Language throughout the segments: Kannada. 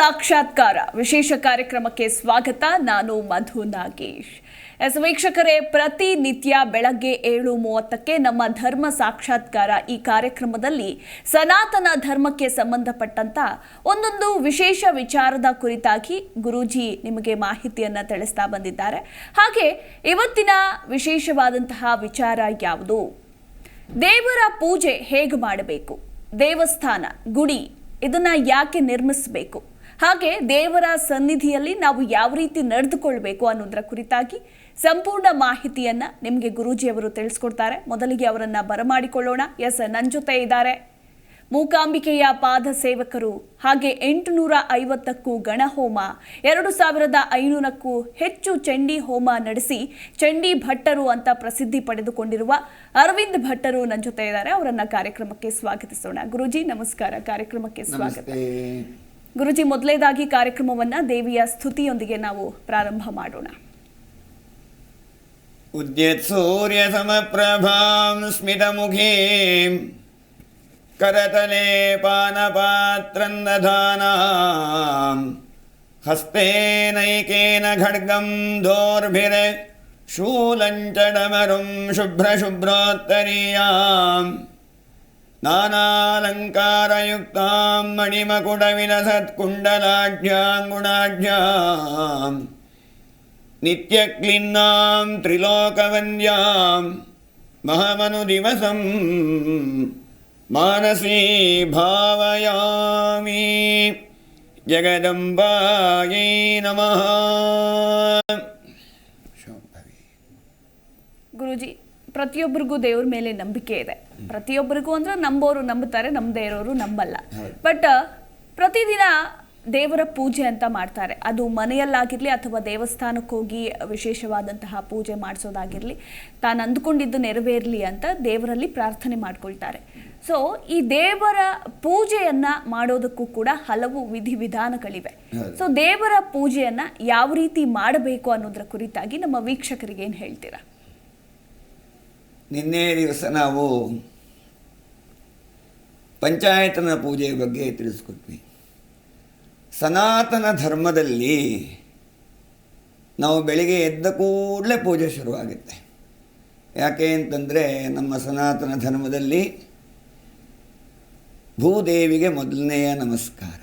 ಸಾಕ್ಷಾತ್ಕಾರ ವಿಶೇಷ ಕಾರ್ಯಕ್ರಮಕ್ಕೆ ಸ್ವಾಗತ. ನಾನು ಮಧು ನಾಗೇಶ್. ಎಸ್ ವೀಕ್ಷಕರೇ ಪ್ರತಿನಿತ್ಯ ಬೆಳಗ್ಗೆ ಏಳು ಮೂವತ್ತಕ್ಕೆ ನಮ್ಮ ಧರ್ಮ ಸಾಕ್ಷಾತ್ಕಾರ ಈ ಕಾರ್ಯಕ್ರಮದಲ್ಲಿ ಸನಾತನ ಧರ್ಮಕ್ಕೆ ಸಂಬಂಧಪಟ್ಟಂತ ಒಂದೊಂದು ವಿಶೇಷ ವಿಚಾರದ ಕುರಿತಾಗಿ ಗುರೂಜಿ ನಿಮಗೆ ಮಾಹಿತಿಯನ್ನು ತಿಳಿಸ್ತಾ ಬಂದಿದ್ದಾರೆ. ಹಾಗೆ ಇವತ್ತಿನ ವಿಶೇಷವಾದಂತಹ ವಿಚಾರ ಯಾವುದು? ದೇವರ ಪೂಜೆ ಹೇಗೆ ಮಾಡಬೇಕು? ದೇವಸ್ಥಾನ, ಗುಡಿ, ಇದನ್ನ ಯಾಕೆ ನಿರ್ಮಿಸಬೇಕು? ಹಾಗೆ ದೇವರ ಸನ್ನಿಧಿಯಲ್ಲಿ ನಾವು ಯಾವ ರೀತಿ ನಡೆದುಕೊಳ್ಬೇಕು ಅನ್ನೋದರ ಕುರಿತಾಗಿ ಸಂಪೂರ್ಣ ಮಾಹಿತಿಯನ್ನ ನಿಮಗೆ ಗುರೂಜಿಯವರು ತಿಳಿಸ್ಕೊಡ್ತಾರೆ. ಮೊದಲಿಗೆ ಅವರನ್ನ ಬರಮಾಡಿಕೊಳ್ಳೋಣ. ಎಸ್ ನನ್ನ ಜೊತೆ ಇದ್ದಾರೆ. ಮೂಕಾಂಬಿಕೆಯ ಪಾದ ಸೇವಕರು, ಹಾಗೆ ಎಂಟುನೂರ ಐವತ್ತಕ್ಕೂ ಗಣಹೋಮ ಎರಡು ಸಾವಿರದ ಐನೂರಕ್ಕೂ ಹೆಚ್ಚು ಚಂಡಿ ಹೋಮ ನಡೆಸಿ ಚಂಡಿ ಭಟ್ಟರು ಅಂತ ಪ್ರಸಿದ್ಧಿ ಪಡೆದುಕೊಂಡಿರುವ ಅರವಿಂದ್ ಭಟ್ಟರು ನನ್ನ ಜೊತೆ ಇದ್ದಾರೆ. ಅವರನ್ನ ಕಾರ್ಯಕ್ರಮಕ್ಕೆ ಸ್ವಾಗತಿಸೋಣ. ಗುರುಜಿ, ನಮಸ್ಕಾರ. ಕಾರ್ಯಕ್ರಮಕ್ಕೆ ಸ್ವಾಗತ. ಗುರುಜಿ ಮೊದಲೇದಾಗಿ ಕಾರ್ಯಕ್ರಮವನ್ನ ದೇವಿಯ ಸ್ತುತಿಯೊಂದಿಗೆ ನಾವು ಪ್ರಾರಂಭ ಮಾಡೋಣ. ಉದ್ಯತ್ ಸೂರ್ಯ ಸಮಪ್ರಭಾಂ ಸ್ಮಿತಮುಖೀಂ ಕರತಲೆ ಪಾನಪಾತ್ರನ್ನಧಾನಾಂ ಹಸ್ತೇನೈಕೇನ ಖಡ್ಗಂ ದೋರ್ಭಿರ ಶುಭ್ರ ಶುಭ್ರಶುಭ್ರೋತ್ತರೀಯಾಂ नानालङ्कारयुक्तां मणिमकुटविलसत्कुण्डलाढ्याङ्गुणाढ्याम् नित्यक्लिन्नां त्रिलोकवन्द्यां महमनुदिवसं मानसी भावयामि जगदम्बायै नमः ಗುರುಜಿ ಪ್ರತಿಯೊಬ್ಬರಿಗೂ ದೇವ್ರ ಮೇಲೆ ನಂಬಿಕೆ ಇದೆ ಪ್ರತಿಯೊಬ್ಬರಿಗೂ ಅಂದ್ರೆ ನಂಬೋರು ನಂಬುತ್ತಾರೆ ನಂಬದೇ ಇರೋರು ನಂಬಲ್ಲ. ಬಟ್ ಪ್ರತಿದಿನ ದೇವರ ಪೂಜೆ ಅಂತ ಮಾಡ್ತಾರೆ. ಅದು ಮನೆಯಲ್ಲಾಗಿರ್ಲಿ ಅಥವಾ ದೇವಸ್ಥಾನಕ್ಕೆ ಹೋಗಿ ವಿಶೇಷವಾದಂತಹ ಪೂಜೆ ಮಾಡಿಸೋದಾಗಿರ್ಲಿ ತಾನು ಅಂದ್ಕೊಂಡಿದ್ದು ನೆರವೇರ್ಲಿ ಅಂತ ದೇವರಲ್ಲಿ ಪ್ರಾರ್ಥನೆ ಮಾಡ್ಕೊಳ್ತಾರೆ. ಸೊ ಈ ದೇವರ ಪೂಜೆಯನ್ನ ಮಾಡೋದಕ್ಕೂ ಕೂಡ ಹಲವು ವಿಧಿವಿಧಾನಗಳಿವೆ ವಿಧಾನಗಳಿವೆ. ಸೊ ದೇವರ ಪೂಜೆಯನ್ನ ಯಾವ ರೀತಿ ಮಾಡಬೇಕು ಅನ್ನೋದ್ರ ಕುರಿತಾಗಿ ನಮ್ಮ ವೀಕ್ಷಕರಿಗೆ ಏನು ಹೇಳ್ತೀರಾ? ನಿನ್ನೆ ದಿವಸ ನಾವು ಪಂಚಾಯತನ ಪೂಜೆಯ ಬಗ್ಗೆ ತಿಳಿಸ್ಕೊಟ್ವಿ. ಸನಾತನ ಧರ್ಮದಲ್ಲಿ ನಾವು ಬೆಳಿಗ್ಗೆ ಎದ್ದ ಕೂಡಲೇ ಪೂಜೆ ಶುರುವಾಗುತ್ತೆ. ಯಾಕೆ ಅಂತಂದರೆ ನಮ್ಮ ಸನಾತನ ಧರ್ಮದಲ್ಲಿ ಭೂದೇವಿಗೆ ಮೊದಲನೆಯ ನಮಸ್ಕಾರ.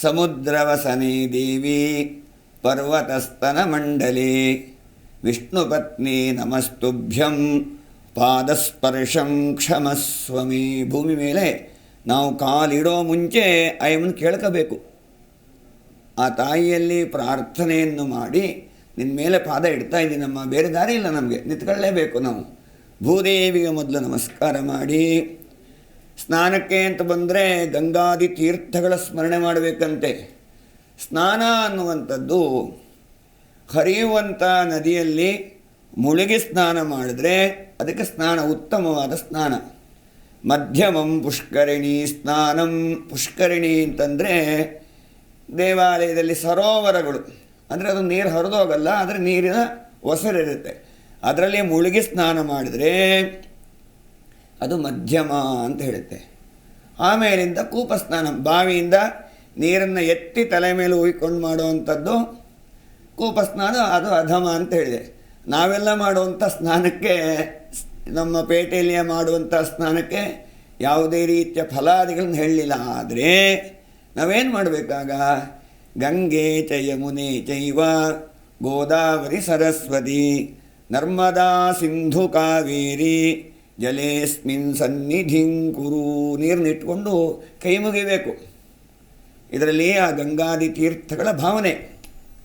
ಸಮುದ್ರವಸನೆ ದೇವಿ ಪರ್ವತಸ್ತನ ಮಂಡಲಿ ವಿಷ್ಣುಪತ್ನಿ ನಮಸ್ತುಭ್ಯಂ ಪಾದಸ್ಪರ್ಶಂ ಕ್ಷಮಸ್ವಮಿ ಭೂಮಿ ಮೇಲೆ ನಾವು ಕಾಲಿಡೋ ಮುಂಚೆ ಅಯ್ಯಮ್ಮನ ಕೇಳ್ಕೋಬೇಕು. ಆ ತಾಯಿಯಲ್ಲಿ ಪ್ರಾರ್ಥನೆಯನ್ನು ಮಾಡಿ ನಿನ್ನ ಮೇಲೆ ಪಾದ ಇಡ್ತಾ ಇದ್ದೀನಮ್ಮ, ಬೇರೆ ದಾರಿ ಇಲ್ಲ ನಮಗೆ, ನಿಂತ್ಕೊಳ್ಳೇಬೇಕು ನಾವು. ಭೂದೇವಿಗೆ ಮೊದಲು ನಮಸ್ಕಾರ ಮಾಡಿ, ಸ್ನಾನಕ್ಕೆ ಅಂತ ಬಂದರೆ ಗಂಗಾದಿ ತೀರ್ಥಗಳ ಸ್ಮರಣೆ ಮಾಡಬೇಕಂತೆ. ಸ್ನಾನ ಅನ್ನುವಂಥದ್ದು ಹರಿಯುವಂಥ ನದಿಯಲ್ಲಿ ಮುಳುಗಿ ಸ್ನಾನ ಮಾಡಿದ್ರೆ ಅದಕ್ಕೆ ಸ್ನಾನ, ಉತ್ತಮವಾದ ಸ್ನಾನ. ಮಧ್ಯಮಂ ಪುಷ್ಕರಿಣಿ ಸ್ನಾನಂ. ಪುಷ್ಕರಿಣಿ ಅಂತಂದರೆ ದೇವಾಲಯದಲ್ಲಿ ಸರೋವರಗಳು. ಅಂದರೆ ಅದು ನೀರು ಹರಿದೋಗಲ್ಲ, ಆದರೆ ನೀರಿನ ಒಸರಿರುತ್ತೆ. ಅದರಲ್ಲಿ ಮುಳುಗಿ ಸ್ನಾನ ಮಾಡಿದರೆ ಅದು ಮಧ್ಯಮ ಅಂತ ಹೇಳುತ್ತೆ. ಆಮೇಲಿಂದ ಕೂಪ ಸ್ನಾನ ಬಾವಿಯಿಂದ ನೀರನ್ನು ಎತ್ತಿ ತಲೆ ಮೇಲೆ ಉಯ್ಕೊಂಡು ಮಾಡುವಂಥದ್ದು ಕೂಪ ಸ್ನಾನ ಅದು ಅಧಮ ಅಂತ ಹೇಳಿದೆ. ನಾವೆಲ್ಲ ಮಾಡುವಂಥ ಸ್ನಾನಕ್ಕೆ, ನಮ್ಮ ಪೇಟೆಯಲ್ಲಿ ಮಾಡುವಂಥ ಸ್ನಾನಕ್ಕೆ ಯಾವುದೇ ರೀತಿಯ ಫಲಾದಿಗಳನ್ನು ಹೇಳಲಿಲ್ಲ. ಆದರೆ ನಾವೇನು ಮಾಡಬೇಕಾಗ? ಗಂಗೆ ಚ ಯಮುನೆ ಚೈವ ಗೋದಾವರಿ ಸರಸ್ವತಿ, ನರ್ಮದಾ ಸಿಂಧು ಕಾವೇರಿ, ಜಲೇಸ್ಮಿನ್ ಸನ್ನಿಧಿಂ ಕುರು ನೀರನ್ನಿಟ್ಕೊಂಡು ಕೈ ಮುಗಿಬೇಕು. ಇದರಲ್ಲಿ ಆ ಗಂಗಾದಿ ತೀರ್ಥಗಳ ಭಾವನೆ.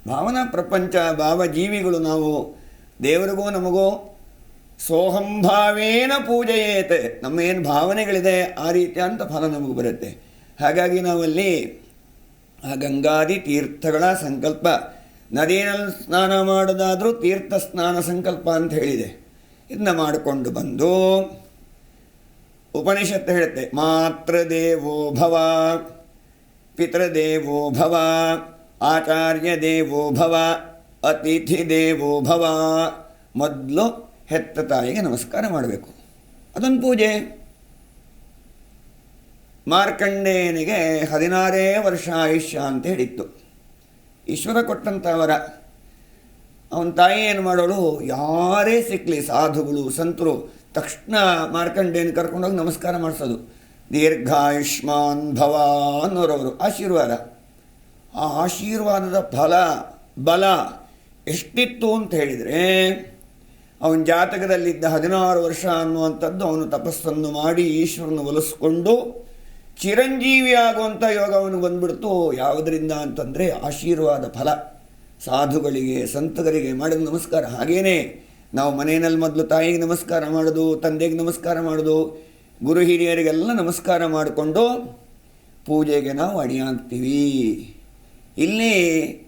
ಭಾವನಾ ಪ್ರಪಂಚ, ಭಾವಜೀವಿಗಳು ನಾವು ದೇವರಿಗೂ ನಮಗೂ ಸೋಹಂಭಾವೇನ ಪೂಜೆಯೇತೆ. ನಮ್ಮ ಏನು ಭಾವನೆಗಳಿದೆ ಆ ರೀತಿಯಂತ ಫಲ ನಮಗೆ ಬರುತ್ತೆ. ಹಾಗಾಗಿ ನಾವಲ್ಲಿ ಆ ಗಂಗಾದಿ ತೀರ್ಥಗಳ ಸಂಕಲ್ಪ ನದಿನಲ್ಲಿ ಸ್ನಾನ ಮಾಡೋದಾದರೂ ತೀರ್ಥ ಸ್ನಾನ ಸಂಕಲ್ಪ ಅಂತ ಹೇಳಿದೆ. ಇದನ್ನ ಮಾಡಿಕೊಂಡು ಬಂದು ಉಪನಿಷತ್ತು ಹೇಳುತ್ತೆ, ಮಾತೃದೇವೋ ಭವ, ಪಿತೃದೇವೋ ಭವ ಆಚಾರ್ಯ ದೇವೋ ಭವ ಅತಿಥಿ ದೇವೋ ಭವ. ಮೊದಲು ಹೆತ್ತ ತಾಯಿಗೆ ನಮಸ್ಕಾರ ಮಾಡಬೇಕು. ಅದೊಂದು ಪೂಜೆ. ಮಾರ್ಕಂಡೇನಿಗೆ ಹದಿನಾರೇ ವರ್ಷ ಆಯುಷ್ಯ ಅಂತ ಹೇಳಿತ್ತು. ಈಶ್ವರ ಕೊಟ್ಟಂಥ ವರ ಅವನ ತಾಯಿ ಏನು ಮಾಡೋಳು, ಯಾರೇ ಸಿಕ್ಕಲಿ ಸಾಧುಗಳು, ಸಂತರು, ತಕ್ಷಣ ಮಾರ್ಕಂಡೇಯನ ಕರ್ಕೊಂಡೋಗಿ ನಮಸ್ಕಾರ ಮಾಡಿಸೋದು. ದೀರ್ಘಾಯುಷ್ಮಾನ್ ಭವ ಅನ್ನೋರವರು, ಆಶೀರ್ವಾದ. ಆ ಆಶೀರ್ವಾದದ ಫಲ, ಬಲ ಎಷ್ಟಿತ್ತು ಅಂತ ಹೇಳಿದರೆ, ಅವನ ಜಾತಕದಲ್ಲಿದ್ದ ಹದಿನಾರು ವರ್ಷ ಅನ್ನುವಂಥದ್ದು ಅವನು ತಪಸ್ಸನ್ನು ಮಾಡಿ ಈಶ್ವರನ ಒಲಿಸ್ಕೊಂಡು ಚಿರಂಜೀವಿ ಆಗುವಂಥ ಯೋಗ ಅವನಿಗೆ ಬಂದ್ಬಿಡ್ತು. ಯಾವುದರಿಂದ ಅಂತಂದರೆ ಆಶೀರ್ವಾದ ಫಲ. ಸಾಧುಗಳಿಗೆ, ಸಂತಗಳಿಗೆ ಮಾಡಿದ ನಮಸ್ಕಾರ. ಹಾಗೇನೇ ನಾವು ಮನೆಯಲ್ಲಿ ಮೊದಲು ತಾಯಿಗೆ ನಮಸ್ಕಾರ ಮಾಡೋದು, ತಂದೆಗೆ ನಮಸ್ಕಾರ ಮಾಡೋದು, ಗುರು ಹಿರಿಯರಿಗೆಲ್ಲ ನಮಸ್ಕಾರ ಮಾಡಿಕೊಂಡು ಪೂಜೆಗೆ ನಾವು ಅಡಿಯಾಗ್ತೀವಿ. ಇಲ್ಲಿ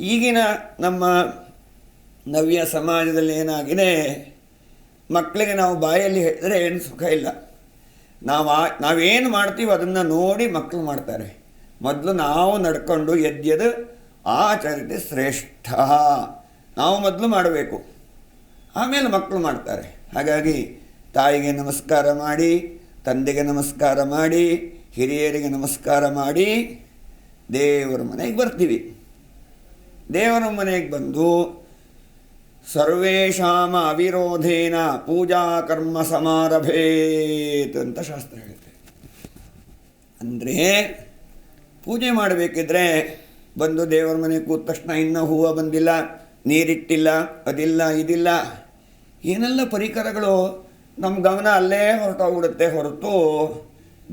ಈಗಿನ ನಮ್ಮ ನವ್ಯ ಸಮಾಜದಲ್ಲಿ ಏನಾಗಿದೆ, ಮಕ್ಕಳಿಗೆ ನಾವು ಬಾಯಲ್ಲಿ ಹೇಳಿದರೆ ಏನು ಸುಖ ಇಲ್ಲ. ನಾವು ನಾವೇನು ಮಾಡ್ತೀವೋ ಅದನ್ನು ನೋಡಿ ಮಕ್ಕಳು ಮಾಡ್ತಾರೆ. ಮೊದಲು ನಾವು ನಡ್ಕೊಂಡು ಎದ್ಯದು ಆಚರಿತೆ ಶ್ರೇಷ್ಠ. ನಾವು ಮೊದಲು ಮಾಡಬೇಕು. ಆಮೇಲೆ ಮಕ್ಕಳು ಮಾಡ್ತಾರೆ. ಹಾಗಾಗಿ ತಾಯಿಗೆ ನಮಸ್ಕಾರ ಮಾಡಿ, ತಂದೆಗೆ ನಮಸ್ಕಾರ ಮಾಡಿ, ಹಿರಿಯರಿಗೆ ನಮಸ್ಕಾರ ಮಾಡಿ ದೇವರ ಮನೆಗೆ ಬರ್ತೀವಿ. ದೇವರ ಮನೆಗೆ ಬಂದು ಸರ್ವೇಶಾಮ ಅವಿರೋಧೇನ ಪೂಜಾ ಕರ್ಮ ಸಮಾರಭೇತ್ ಅಂತ ಶಾಸ್ತ್ರ ಹೇಳುತ್ತೆ. ಅಂದರೆ ಪೂಜೆ ಮಾಡಬೇಕಿದ್ರೆ ಬಂದು ದೇವರ ಮನೆಗೆ ಕೂತ ತಕ್ಷಣ ಇನ್ನೂ ಹೂವು ಬಂದಿಲ್ಲ, ನೀರಿಟ್ಟಿಲ್ಲ, ಅದಿಲ್ಲ, ಇದಿಲ್ಲ, ಏನೆಲ್ಲ ಪರಿಕರಗಳು ನಮ್ಮ ಗಮನ ಅಲ್ಲೇ ಹೊರಟೋಗ್ಬಿಡುತ್ತೆ ಹೊರತು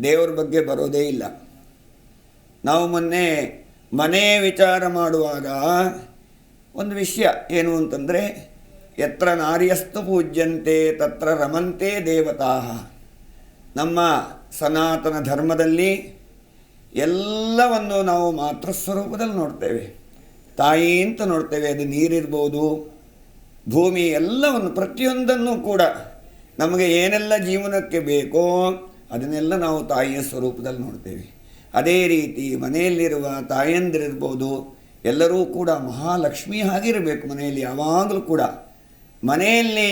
ದೇವ್ರ ಬಗ್ಗೆ ಬರೋದೇ ಇಲ್ಲ. ನಾವು ಮೊನ್ನೆ ಮನೆ ವಿಚಾರ ಮಾಡುವಾಗ ಒಂದು ವಿಷಯ ಏನು ಅಂತಂದರೆ ಎತ್ರ ನಾರ್ಯಸ್ತು ಪೂಜ್ಯಂತೆ, ತತ್ರ ರಮಂತೆ ದೇವತಾ. ನಮ್ಮ ಸನಾತನ ಧರ್ಮದಲ್ಲಿ ಎಲ್ಲವನ್ನು ನಾವು ಮಾತೃ ಸ್ವರೂಪದಲ್ಲಿ ನೋಡ್ತೇವೆ. ತಾಯಿ ಅಂತ ನೋಡ್ತೇವೆ, ಅದು ನೀರಿರ್ಬೋದು, ಭೂಮಿ ಎಲ್ಲವನ್ನು, ಪ್ರತಿಯೊಂದನ್ನು ಕೂಡ ನಮಗೆ ಏನೆಲ್ಲ ಜೀವನಕ್ಕೆ ಬೇಕೋ ಅದನ್ನೆಲ್ಲ ನಾವು ತಾಯಿಯ ಸ್ವರೂಪದಲ್ಲಿ ನೋಡ್ತೇವೆ. ಅದೇ ರೀತಿ ಮನೆಯಲ್ಲಿರುವ ತಾಯಂದಿರಿರ್ಬೋದು, ಎಲ್ಲರೂ ಕೂಡ ಮಹಾಲಕ್ಷ್ಮಿ ಆಗಿರಬೇಕು ಮನೆಯಲ್ಲಿ, ಯಾವಾಗಲೂ ಕೂಡ. ಮನೆಯಲ್ಲಿ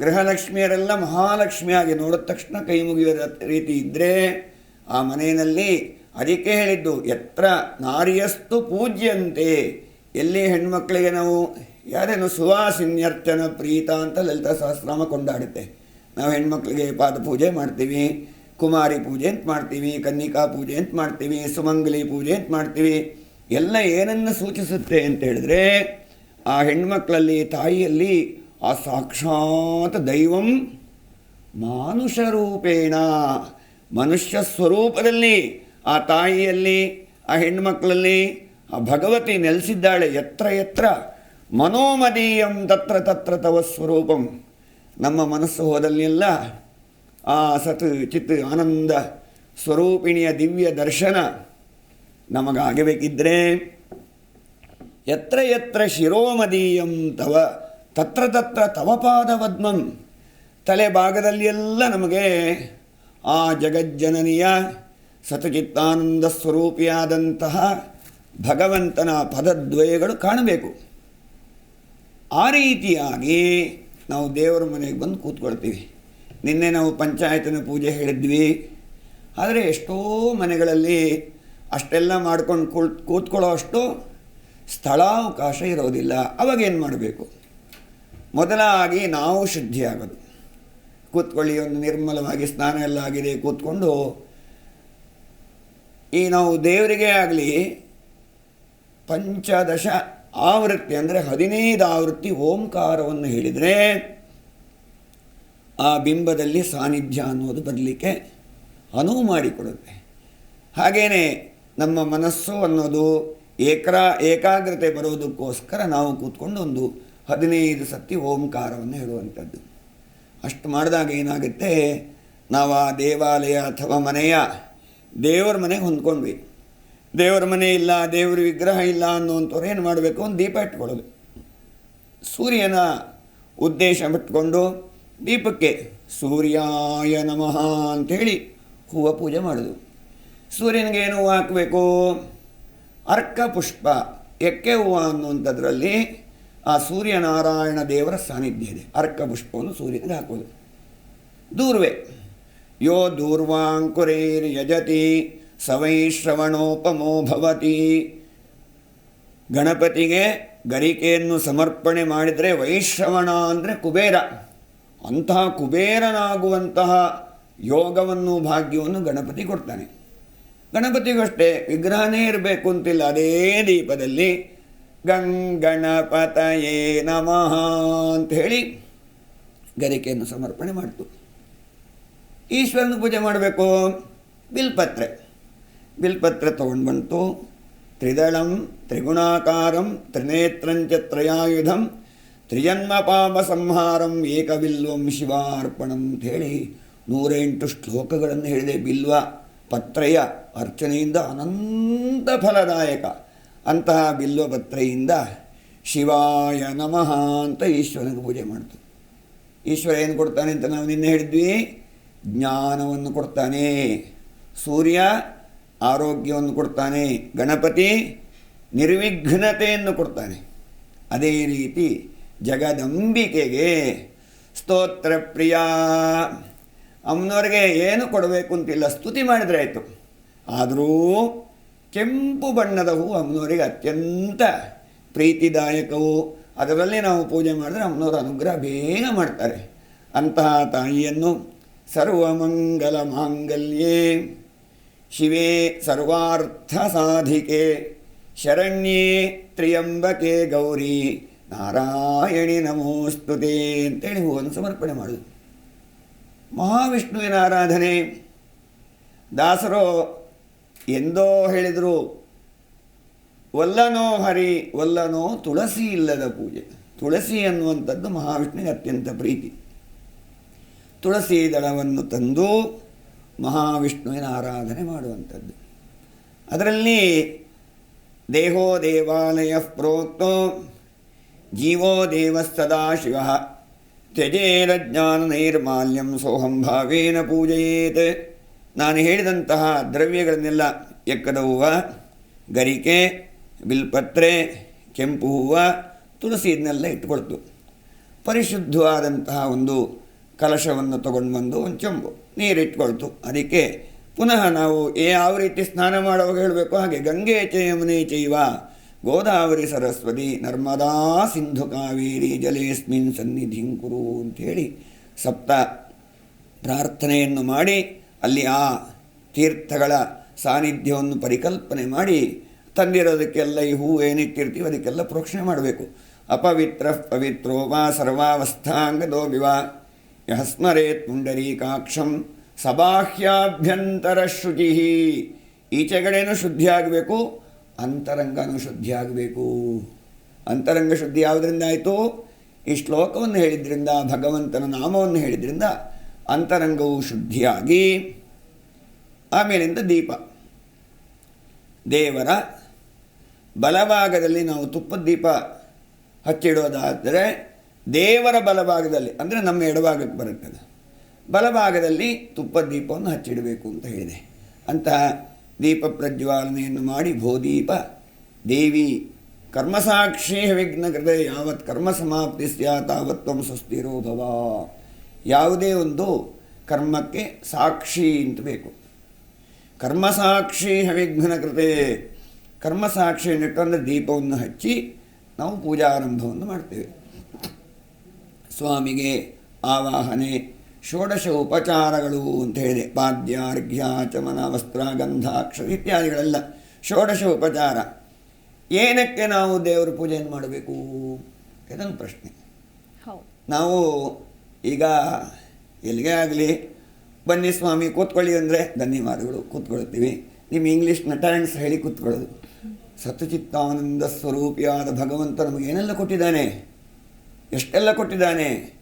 ಗೃಹಲಕ್ಷ್ಮಿಯರೆಲ್ಲ ಮಹಾಲಕ್ಷ್ಮಿಯಾಗಿ ನೋಡಿದ ತಕ್ಷಣ ಕೈ ಮುಗಿಯುವ ರೀತಿ ಇದ್ದರೆ ಆ ಮನೆಯಲ್ಲಿ ಅದಕ್ಕೆ ಹೇಳಿದ್ದು, ಎತ್ರ ನಾರಿಯಸ್ತು ಪೂಜ್ಯಂತೆ, ಎಲ್ಲಿ ಹೆಣ್ಮಕ್ಳಿಗೆ ನಾವು ಯಾರೇನು ಸುವಾಸಿನ್ಯರ್ಚನ ಪ್ರೀತ ಅಂತ ಲಲಿತಾ ಸಹಸ್ರಾಮ ಕೊಂಡಾಡುತ್ತೆ. ನಾವು ಹೆಣ್ಮಕ್ಳಿಗೆ ಪಾದ ಪೂಜೆ ಮಾಡ್ತೀವಿ ಕುಮಾರಿ ಪೂಜೆ ಅಂತ ಮಾಡ್ತೀವಿ, ಕನ್ನಿಕಾ ಪೂಜೆ ಅಂತ ಮಾಡ್ತೀವಿ, ಸುಮಂಗಲಿ ಪೂಜೆ ಅಂತ ಮಾಡ್ತೀವಿ. ಎಲ್ಲ ಏನನ್ನು ಸೂಚಿಸುತ್ತೆ ಅಂತ ಹೇಳಿದ್ರೆ, ಆ ಹೆಣ್ಮಕ್ಳಲ್ಲಿ, ತಾಯಿಯಲ್ಲಿ ಆ ಸಾಕ್ಷಾತ್ ದೈವಂ ಮಾನುಷ ರೂಪೇಣ. ಮನುಷ್ಯ ಸ್ವರೂಪದಲ್ಲಿ ಆ ತಾಯಿಯಲ್ಲಿ, ಆ ಹೆಣ್ಮಕ್ಳಲ್ಲಿ, ಆ ಭಗವತಿ ನೆಲೆಸಿದ್ದಾಳೆ ಎತ್ರ ಎತ್ರ. ಮನೋಮದೀಯಂ ತತ್ರ ತತ್ರ ತವ ಸ್ವರೂಪಂ. ನಮ್ಮ ಮನಸ್ಸು ಹೋದಲ್ಲೆಲ್ಲ ಆ ಸತ್ ಚಿತ್ ಆನಂದ ಸ್ವರೂಪಿಣಿಯ ದಿವ್ಯ ದರ್ಶನ ನಮಗಾಗಬೇಕಿದ್ರೆ ಯತ್ರ ಯತ್ರ ಶಿರೋಮದೀಯಂ ತವ, ತತ್ರ ತತ್ರ ತವಪಾದ ಪದ್ಮಂ ತಲೆ ಭಾಗದಲ್ಲಿ ಎಲ್ಲ ನಮಗೆ ಆ ಜಗಜ್ಜನನಿಯ ಸತಚಿತ್ತಾನಂದ ಸ್ವರೂಪಿಯಾದಂತಹ ಭಗವಂತನ ಪದದ್ವಯಗಳು ಕಾಣಬೇಕು. ಆ ರೀತಿಯಾಗಿ ನಾವು ದೇವರ ಮನೆಗೆ ಬಂದು ಕೂತ್ಕೊಳ್ತೀವಿ. ನಿನ್ನೆ ನಾವು ಪಂಚಾಯತನ ಪೂಜೆ ಹೇಳಿದ್ವಿ. ಆದರೆ ಎಷ್ಟೋ ಮನೆಗಳಲ್ಲಿ ಅಷ್ಟೆಲ್ಲ ಮಾಡ್ಕೊಂಡು ಕುಳ್, ಕೂತ್ಕೊಳ್ಳೋ ಅಷ್ಟು ಸ್ಥಳಾವಕಾಶ ಇರೋದಿಲ್ಲ. ಅವಾಗೇನು ಮಾಡಬೇಕು? ಮೊದಲಾಗಿ ನಾವು ಶುದ್ಧಿಯಾಗೋದು. ಕೂತ್ಕೊಳ್ಳಿ, ಒಂದು ನಿರ್ಮಲವಾಗಿ ಸ್ನಾನ ಎಲ್ಲ ಆಗಿದೆ, ಕೂತ್ಕೊಂಡು ಈ ನಾವು ದೇವರಿಗೆ ಆಗಲಿ ಪಂಚದಶ ಆವೃತ್ತಿ ಅಂದರೆ ಹದಿನೈದು ಆವೃತ್ತಿ ಓಂಕಾರವನ್ನು ಹೇಳಿದರೆ ಆ ಬಿಂಬದಲ್ಲಿ ಸಾನ್ನಿಧ್ಯ ಅನ್ನೋದು ಬರಲಿಕ್ಕೆ ಅನುವು ಮಾಡಿಕೊಡುತ್ತೆ. ಹಾಗೆಯೇ ನಮ್ಮ ಮನಸ್ಸು ಅನ್ನೋದು ಏಕರಾ, ಏಕಾಗ್ರತೆ ಬರೋದಕ್ಕೋಸ್ಕರ ನಾವು ಕೂತ್ಕೊಂಡು ಒಂದು ಹದಿನೈದು ಸತಿ ಓಂಕಾರವನ್ನು ಹೇಳುವಂಥದ್ದು. ಅಷ್ಟು ಮಾಡಿದಾಗ ಏನಾಗುತ್ತೆ? ನಾವು ಆ ದೇವಾಲಯ ಅಥವಾ ಮನೆಯ ದೇವರ ಮನೆಗೆ ಹೊಂದ್ಕೊಂಡ್ವಿ. ದೇವರ ಮನೆ ಇಲ್ಲ, ದೇವರ ವಿಗ್ರಹ ಇಲ್ಲ ಅನ್ನುವಂಥವ್ರು ಏನು ಮಾಡಬೇಕು? ಒಂದು ದೀಪ ಇಟ್ಕೊಳ್ಳೋದು. ಸೂರ್ಯನ ಉದ್ದೇಶ ಬಿಟ್ಕೊಂಡು ದೀಪಕ್ಕೆ ಸೂರ್ಯಾಯ ನಮಃ ಅಂಥೇಳಿ ಹೂವ ಪೂಜೆ ಮಾಡೋದು. ಸೂರ್ಯನಿಗೆ ಏನು ಹೂವು ಹಾಕಬೇಕು? ಅರ್ಕ ಪುಷ್ಪ. ಎಕ್ಕೆ ಹೂವು ಅನ್ನುವಂಥದ್ರಲ್ಲಿ ಆ ಸೂರ್ಯನಾರಾಯಣ ದೇವರ ಸಾನ್ನಿಧ್ಯ ಇದೆ. ಅರ್ಕ ಪುಷ್ಪವನ್ನು ಸೂರ್ಯನಿಗೆ ಹಾಕೋದು. ದೂರ್ವೆ. ಯೋ ದೂರ್ವಾಂಕುರೈರ್ ಯಜತಿ ಸವೈ ಶ್ರವಣೋಪಮೋ ಭವತಿ. ಗಣಪತಿಗೆ ಗರಿಕೆಯನ್ನು ಸಮರ್ಪಣೆ ಮಾಡಿದರೆ ವೈಶ್ರವಣ ಅಂದರೆ ಕುಬೇರ. ಅಂತಹ ಕುಬೇರನಾಗುವಂತಹ ಯೋಗವನ್ನು ಭಾಗ್ಯವನ್ನು ಗಣಪತಿ ಕೊಡ್ತಾನೆ. ಗಣಪತಿಗಷ್ಟೇ ವಿಗ್ರಹನೇ ಇರಬೇಕು ಅಂತಿಲ್ಲ. ಅದೇ ದೀಪದಲ್ಲಿ ಗಂಗಣಪತಯೇ ನಮಃ ಅಂತ ಹೇಳಿ ಗರಿಕೆಯನ್ನು ಸಮರ್ಪಣೆ ಮಾಡ್ತು. ಈಶ್ವರನ ಪೂಜೆ ಮಾಡಬೇಕು? ಬಿಲ್ಪತ್ರೆ. ಬಿಲ್ಪತ್ರೆ ತೊಗೊಂಡು ಬಂತು ತ್ರಿದಳಂ, ತ್ರಿಗುಣಾಕಾರಂ ತ್ರಿನೇತ್ರಂಚ ತ್ರಯಾಯುಧಂ ತ್ರಿಜನ್ಮ ಪಾಪ ಸಂಹಾರಂ ಏಕಬಿಲ್ವಂ ಶಿವಾರ್ಪಣಂ ಹೇಳಿ ನೂರೆಂಟು ಶ್ಲೋಕಗಳನ್ನು ಹೇಳಿದೆ. ಬಿಲ್ವ ಪತ್ರೆಯ ಅರ್ಚನೆಯಿಂದ ಅನಂತ ಫಲದಾಯಕ. ಅಂತಹ ಬಿಲ್ವ ಪತ್ರೆಯಿಂದ ಶಿವಾಯ ನಮಃ ಅಂತ ಈಶ್ವರನಿಗೆ ಪೂಜೆ ಮಾಡ್ತು ಈಶ್ವರ ಏನು ಕೊಡ್ತಾನೆ ಅಂತ ನಾವು ನಿನ್ನೆ ಹೇಳಿದ್ವಿ? ಜ್ಞಾನವನ್ನು ಕೊಡ್ತಾನೆ. ಸೂರ್ಯ ಆರೋಗ್ಯವನ್ನು ಕೊಡ್ತಾನೆ. ಗಣಪತಿ ನಿರ್ವಿಘ್ನತೆಯನ್ನು ಕೊಡ್ತಾನೆ. ಅದೇ ರೀತಿ ಜಗದಂಬಿಕೆಗೆ ಸ್ತೋತ್ರ ಪ್ರಿಯ. ಅಮ್ಮನವ್ರಿಗೆ ಏನು ಕೊಡಬೇಕು ಅಂತಿಲ್ಲ, ಸ್ತುತಿ ಮಾಡಿದ್ರೆ ಆಯಿತು. ಆದರೂ ಕೆಂಪು ಬಣ್ಣದ ಹೂವು ಅಮ್ಮನವರಿಗೆ ಅತ್ಯಂತ ಪ್ರೀತಿದಾಯಕವು. ಅದರಲ್ಲಿ ನಾವು ಪೂಜೆ ಮಾಡಿದ್ರೆ ಅಮ್ಮನವರ ಅನುಗ್ರಹ ಬೇಗ ಮಾಡ್ತಾರೆ. ಅಂತಹ ತಾಯಿಯನ್ನು ಸರ್ವಮಂಗಲ ಮಾಂಗಲ್ಯೇ. ಶಿವೇ ಸರ್ವಾರ್ಥ ಸಾಧಿಕೆ. ಶರಣ್ಯೇ ತ್ರಿಯಂಬಕೆ ಗೌರಿ. ನಾರಾಯಣಿ ನಮೋಸ್ತುತೆ ಅಂತೇಳಿ ಹೂವನ್ನು ಸಮರ್ಪಣೆ ಮಾಡುದು. ಮಹಾವಿಷ್ಣುವಿನ ಆರಾಧನೆ. ದಾಸರು ಎಂದೋ ಹೇಳಿದರು, ಒಲ್ಲನೋ ಹರಿ, ಒಲ್ಲನೋ ತುಳಸಿ ಇಲ್ಲದ ಪೂಜೆ. ತುಳಸಿ ಅನ್ನುವಂಥದ್ದು ಮಹಾವಿಷ್ಣುವಿಗೆ ಅತ್ಯಂತ ಪ್ರೀತಿ. ತುಳಸಿ ದಳವನ್ನು ತಂದು ಮಹಾವಿಷ್ಣುವಿನ ಆರಾಧನೆ ಮಾಡುವಂಥದ್ದು. ಅದರಲ್ಲಿ ದೇಹೋ ದೇವಾಲಯ ಪ್ರೋಕ್ತೋ ಜೀವೋ ದೇವಸ್ತದಾಶಿವ ತ್ಯಜೇನ ಜ್ಞಾನ ನೈರ್ಮಾಲ್ಯಂ ಸೋಹಂ ಭಾವೇನ ಪೂಜೆಯೇತ್ ನಾನು ಹೇಳಿದಂತಹ ದ್ರವ್ಯಗಳನ್ನೆಲ್ಲ ಎಕ್ಕದ ಹೂವು ಗರಿಕೆ, ಬಿಲ್ಪತ್ರೆ, ಕೆಂಪು ಹೂವ, ತುಳಸಿ ಇದನ್ನೆಲ್ಲ ಇಟ್ಕೊಳ್ತು. ಪರಿಶುದ್ಧವಾದಂತಹ ಒಂದು ಕಲಶವನ್ನು ತಗೊಂಡು ಬಂದು ಒಂದು ಚೆಂಬು, ನೀರಿಟ್ಕೊಳ್ತು. ಅದಕ್ಕೆ ಪುನಃ ನಾವು ಯಾವ ರೀತಿ ಸ್ನಾನ ಮಾಡುವಾಗ ಹೇಳಬೇಕು ಹಾಗೆ ಗಂಗೆ ಚಯಮನೆ ಚೈವ ಗೋದಾವರಿ ಸರಸ್ವತಿ ನರ್ಮದಾ ಸಿಂಧು ಕಾವೇರಿ ಜಲೇಸ್ಮಿನ್ ಸನ್ನಿಧಿಂ ಕುರು ಅಂಥೇಳಿ ಸಪ್ತ ಪ್ರಾರ್ಥನೆಯನ್ನು ಮಾಡಿ ಅಲ್ಲಿ ಆ ತೀರ್ಥಗಳ ಸಾನ್ನಿಧ್ಯವನ್ನು ಪರಿಕಲ್ಪನೆ ಮಾಡಿ ತಂದಿರೋದಕ್ಕೆಲ್ಲ ಈ ಹೂ ಏನಿಟ್ಟಿರ್ತೀವಿ ಅದಕ್ಕೆಲ್ಲ ಪ್ರೋಕ್ಷಣೆ ಮಾಡಬೇಕು. ಅಪವಿತ್ರ ಪವಿತ್ರೋ ವಾ ಸರ್ವಾವಸ್ಥಾಂಗದೋ ವಿವ ಯಸ್ಮರೇತ್ ಪುಂಡರೀಕಾಕ್ಷಂ ಸಬಾಹ್ಯಾಭ್ಯಂತರ ಶುಚಿ. ಈಚೆಗಡೆನೂ ಶುದ್ಧಿ ಆಗಬೇಕು ಅಂತರಂಗನೂ ಶುದ್ಧಿ ಆಗಬೇಕು. ಅಂತರಂಗ ಶುದ್ಧಿ ಯಾವುದರಿಂದ ಆಯಿತು? ಈ ಶ್ಲೋಕವನ್ನು ಹೇಳಿದ್ರಿಂದ, ಭಗವಂತನ ನಾಮವನ್ನು ಹೇಳಿದ್ರಿಂದ ಅಂತರಂಗವು ಶುದ್ಧಿಯಾಗಿ, ಆಮೇಲಿಂದ ದೀಪ. ದೇವರ ಬಲಭಾಗದಲ್ಲಿ ನಾವು ತುಪ್ಪದ ದೀಪ ಹಚ್ಚಿಡೋದಾದರೆ, ದೇವರ ಬಲಭಾಗದಲ್ಲಿ, ಅಂದರೆ ನಮ್ಮ ಎಡಭಾಗಕ್ಕೆ ಬರುತ್ತದೆ. ಬಲಭಾಗದಲ್ಲಿ ತುಪ್ಪದ ದೀಪವನ್ನು ಹಚ್ಚಿಡಬೇಕು ಅಂತ ಹೇಳಿದೆ. ಅಂತಹ ದೀಪ ಪ್ರಜ್ವಾಲನೆಯನ್ನು ಮಾಡಿ ಭೋದೀಪ ದೇವಿ ಕರ್ಮಸಾಕ್ಷಿ ವಿಘ್ನಕೃತೆ ಯಾವತ್ ಕರ್ಮ ಸಮಾಪ್ತಿ ಸ್ಯಾ ತಾವತ್ವಂ ಸುಸ್ಥಿರೋ ಭವ ಯಾವುದೇ ಒಂದು ಕರ್ಮಕ್ಕೆ ಸಾಕ್ಷಿ ಅಂತ ಬೇಕು. ಕರ್ಮಸಾಕ್ಷಿ ಹವಿಘ್ನ ಕೃತೆ ಕರ್ಮಸಾಕ್ಷಿಯನ್ನಿಟ್ಟಂದರೆ ದೀಪವನ್ನು ಹಚ್ಚಿ ನಾವು ಪೂಜಾರಂಭವನ್ನು ಮಾಡ್ತೇವೆ. ಸ್ವಾಮಿಗೆ ಆವಾಹನೆ ಷೋಡಶ ಉಪಚಾರಗಳು ಅಂತ ಹೇಳಿದೆ ಪಾದ್ಯ ಅರ್ಘ್ಯ ಚಮನ ವಸ್ತ್ರ ಗಂಧ ಅಕ್ಷರ ಇತ್ಯಾದಿಗಳೆಲ್ಲ ಷೋಡಶ ಉಪಚಾರ. ಏನಕ್ಕೆ ನಾವು ದೇವರ ಪೂಜೆಯನ್ನು ಮಾಡಬೇಕು? ಇದೊಂದು ಪ್ರಶ್ನೆ. ನಾವು ಈಗ ಎಲ್ಲಿಗೆ ಆಗಲಿ ಬನ್ನಿ ಸ್ವಾಮಿ ಕೂತ್ಕೊಳ್ಳಿ ಅಂದರೆ ಧನ್ಯವಾದಗಳು ಕೂತ್ಕೊಳ್ತೀವಿ ನಿಮ್ಮ ಇಂಗ್ಲೀಷ್ ನಟಾನ್ಸ್ ಹೇಳಿ ಕೂತ್ಕೊಳ್ಳೋದು. ಸತಚಿತ್ತಾನಂದ ಸ್ವರೂಪಿಯಾದ ಭಗವಂತ ನಮಗೆ ಏನೆಲ್ಲ ಕೊಟ್ಟಿದ್ದಾನೆ? ಎಷ್ಟೆಲ್ಲ ಕೊಟ್ಟಿದ್ದಾನೆ?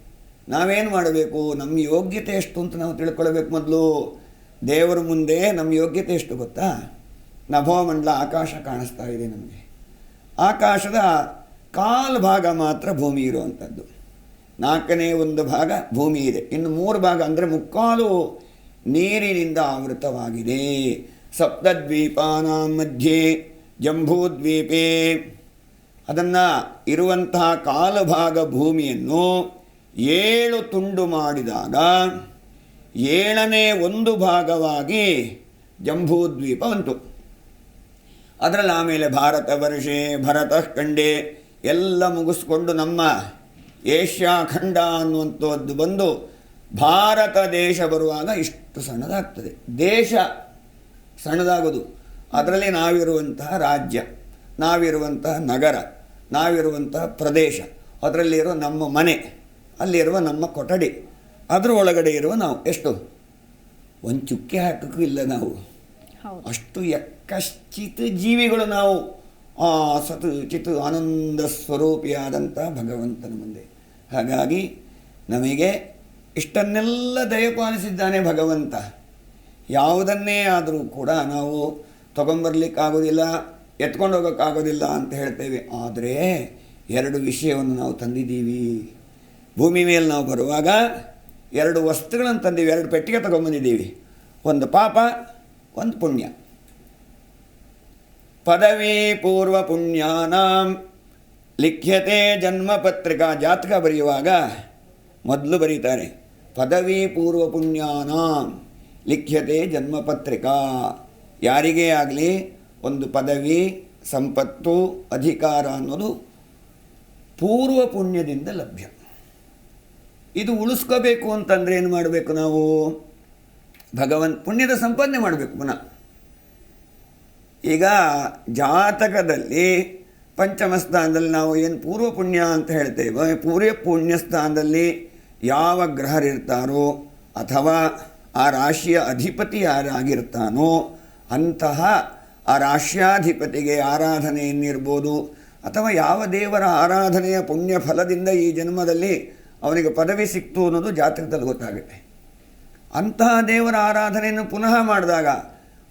ನಾವೇನು ಮಾಡಬೇಕು? ನಮ್ಮ ಯೋಗ್ಯತೆ ಎಷ್ಟು ಅಂತ ನಾವು ತಿಳ್ಕೊಳ್ಬೇಕು ಮೊದಲು. ದೇವರ ಮುಂದೆ ನಮ್ಮ ಯೋಗ್ಯತೆ ಎಷ್ಟು ಗೊತ್ತಾ? ನಭೋಮಂಡಲ ಆಕಾಶ ಕಾಣಿಸ್ತಾ ಇದೆ ನಮಗೆ. ಆಕಾಶದ ಕಾಲು ಭಾಗ ಮಾತ್ರ ಭೂಮಿ ಇರುವಂಥದ್ದು ನಾಲ್ಕನೇ ಒಂದು ಭಾಗ ಭೂಮಿ ಇದೆ. ಇನ್ನು ಮೂರು ಭಾಗ ಅಂದರೆ ಮುಕ್ಕಾಲು ನೀರಿನಿಂದ ಆವೃತವಾಗಿದೆ. ಸಪ್ತದ್ವೀಪಾನ ಮಧ್ಯೆ ಜಂಬೂದ್ವೀಪೇ. ಅದನ್ನು ಇರುವಂತಹ ಕಾಲು ಭಾಗ ಭೂಮಿಯನ್ನು ಏಳು ತುಂಡು ಮಾಡಿದಾಗ ಏಳನೇ ಒಂದು ಭಾಗವಾಗಿ ಜಂಬೂದ್ವೀಪ ಬಂತು. ಅದರಲ್ಲಿ ಆಮೇಲೆ ಭಾರತ ವರ್ಷೆ, ಭರತ ಖಂಡೆ ಎಲ್ಲ ಮುಗಿಸ್ಕೊಂಡು ನಮ್ಮ ಏಷ್ಯಾ ಖಂಡ ಅನ್ನುವಂಥದ್ದು ಬಂದು ಭಾರತ ದೇಶ ಬರುವಾಗ ಇಷ್ಟು ಸಣ್ಣದಾಗ್ತದೆ. ದೇಶ ಸಣ್ಣದಾಗೋದು. ಅದರಲ್ಲಿ ನಾವಿರುವಂತಹ ರಾಜ್ಯ, ನಾವಿರುವಂತಹ ನಗರ, ನಾವಿರುವಂತಹ ಪ್ರದೇಶ, ಅದರಲ್ಲಿರೋ ನಮ್ಮ ಮನೆ. ಅಲ್ಲಿರುವ ನಮ್ಮ ಕೊಠಡಿ. ಅದರ ಒಳಗಡೆ ಇರುವ ನಾವು. ಎಷ್ಟು? ಒಂದು ಚುಕ್ಕೆ ಹಾಕಕ್ಕೂ ಇಲ್ಲ ನಾವು. ಅಷ್ಟು ಯಕ್ಕಶ್ಚಿತ್ ಜೀವಿಗಳು ನಾವು. ಆ ಸತ್ ಚಿತ್ ಆನಂದ ಸ್ವರೂಪಿಯಾದಂಥ ಭಗವಂತನ ಮುಂದೆ. ಹಾಗಾಗಿ ನಮಗೆ ಇಷ್ಟನ್ನೆಲ್ಲ ದಯಪಾಲಿಸಿದ್ದಾನೆ ಭಗವಂತ. ಯಾವುದನ್ನೇ ಆದರೂ ಕೂಡ ನಾವು ತಗೊಂಬರ್ಲಿಕ್ಕಾಗೋದಿಲ್ಲ ಎತ್ಕೊಂಡು ಹೋಗೋಕ್ಕಾಗೋದಿಲ್ಲ ಅಂತ ಹೇಳ್ತೇವೆ. ಆದರೆ ಎರಡು ವಿಷಯವನ್ನು ನಾವು ತಂದಿದ್ದೀವಿ. ಭೂಮಿ ಮೇಲೆ ನಾವು ಬರುವಾಗ ಎರಡು ವಸ್ತುಗಳನ್ನು ತಂದೀವಿ, ಎರಡು ಪೆಟ್ಟಿಗೆ ತಗೊಂಬಂದಿದ್ದೀವಿ ಒಂದು ಪಾಪ, ಒಂದು ಪುಣ್ಯ. ಪದವಿ ಪೂರ್ವ ಪುಣ್ಯಾನಾಂ. ಲಿಖ್ಯತೆ ಜನ್ಮ ಪತ್ರಿಕಾ ಜಾತಕ ಬರೆಯುವಾಗ ಮೊದಲು ಬರೀತಾರೆ, ಪದವಿ ಪೂರ್ವ ಪುಣ್ಯಾನಾಂ, ಲಿಖ್ಯತೆ ಜನ್ಮ ಪತ್ರಿಕಾ. ಯಾರಿಗೇ ಆಗಲಿ ಒಂದು ಪದವಿ, ಸಂಪತ್ತು, ಅಧಿಕಾರ ಅನ್ನೋದು ಪೂರ್ವ ಪುಣ್ಯದಿಂದ ಲಭ್ಯ. ಇದು ಉಳಿಸ್ಕೋಬೇಕು ಅಂತಂದರೆ ಏನು ಮಾಡಬೇಕು ನಾವು? ಭಗವನ್ ಪುಣ್ಯದ ಸಂಪಾದನೆ ಮಾಡಬೇಕು ಪುನಃ. ಈಗ ಜಾತಕದಲ್ಲಿ ಪಂಚಮ ಸ್ಥಾನದಲ್ಲಿ ನಾವು ಏನು ಪೂರ್ವ ಪುಣ್ಯ ಅಂತ ಹೇಳ್ತೇವೆ, ಪೂರ್ವ ಪುಣ್ಯ ಸ್ಥಾನದಲ್ಲಿ ಯಾವ ಗ್ರಹರಿರ್ತಾರೋ ಅಥವಾ ಆ ರಾಶಿಯ ಅಧಿಪತಿ ಯಾರಾಗಿರ್ತಾನೋ ಅಂತಹ ಆ ರಾಶ್ಯಾಧಿಪತಿಗೆ ಆರಾಧನೆ ಏನಿರ್ಬೋದು ಅಥವಾ ಯಾವ ದೇವರ ಆರಾಧನೆಯ ಪುಣ್ಯ ಫಲದಿಂದ ಈ ಜನ್ಮದಲ್ಲಿ ಅವನಿಗೆ ಪದವಿ ಸಿಕ್ತು ಅನ್ನೋದು ಜಾತಕದಲ್ಲಿ ಗೊತ್ತಾಗುತ್ತೆ. ಅಂತಹ ದೇವರ ಆರಾಧನೆಯನ್ನು ಪುನಃ ಮಾಡಿದಾಗ